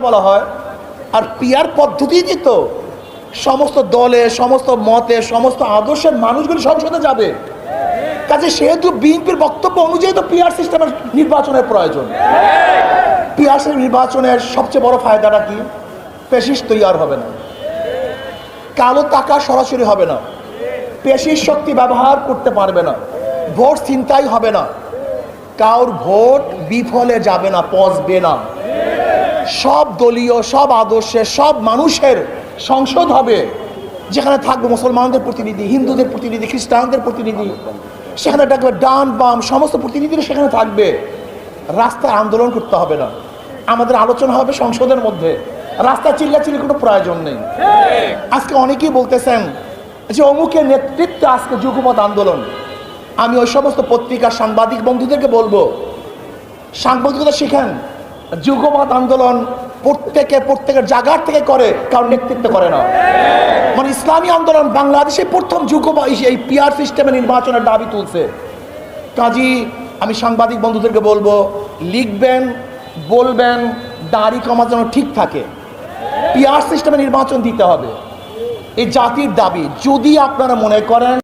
বলা হয়, আর পিয়ার পদ্ধতিতে তো সমস্ত দলে, সমস্ত মতে, সমস্ত আদর্শের মানুষগুলি সংসদে যাবে। কাজে সেহেতু বিএনপির বক্তব্য অনুযায়ী তো পিআর সিস্টেমের নির্বাচনের প্রয়োজন। পিআর নির্বাচনের সবচেয়ে বড় ফায়দাটা কি? পেশিস তৈয়ার হবে না। কালো টাকা সরাসরি হবে না। পেশির শক্তি ব্যবহার করতে পারবে না। ভোট চিন্তাই হবে না। কাউর ভোট বিফলে যাবে না, পচবে না। সব দলীয়, সব আদর্শের, সব মানুষের সংসদ হবে, যেখানে থাকবে মুসলমানদের প্রতিনিধি, হিন্দুদের প্রতিনিধি, খ্রিস্টানদের প্রতিনিধি, সেখানে থাকবে ডান, বাম, সমস্ত প্রতিনিধিরা সেখানে থাকবে। রাস্তায় আন্দোলন করতে হবে না। আমাদের আলোচনা হবে সংসদের মধ্যে। রাস্তা চিল্লাচিল্লি কোনো প্রয়োজন নেই। আজকে অনেকেই বলতেছেন যে অমুকের নেতৃত্বে আজকে যুগপথ আন্দোলন। আমি ওই সমস্ত পত্রিকার সাংবাদিক বন্ধুদেরকে বলব, সাংবাদিকতা শিখেন। যুগপথ আন্দোলন প্রত্যেকে, প্রত্যেকের জায়গার থেকে করে, কারণ নেতৃত্ব করে না। মানে ইসলামী আন্দোলন বাংলাদেশে প্রথম যুগপথ এই পিআর সিস্টেমে নির্বাচনের দাবি তুলছে। কাজী, আমি সাংবাদিক বন্ধুদেরকে বলব, লিখবেন, বলবেন, দাড়ি কমা যেন ঠিক থাকে। পিআর সিস্টেমে নির্বাচন দিতে হবে। এই জাতির দাবি, যদি আপনারা মনে করেন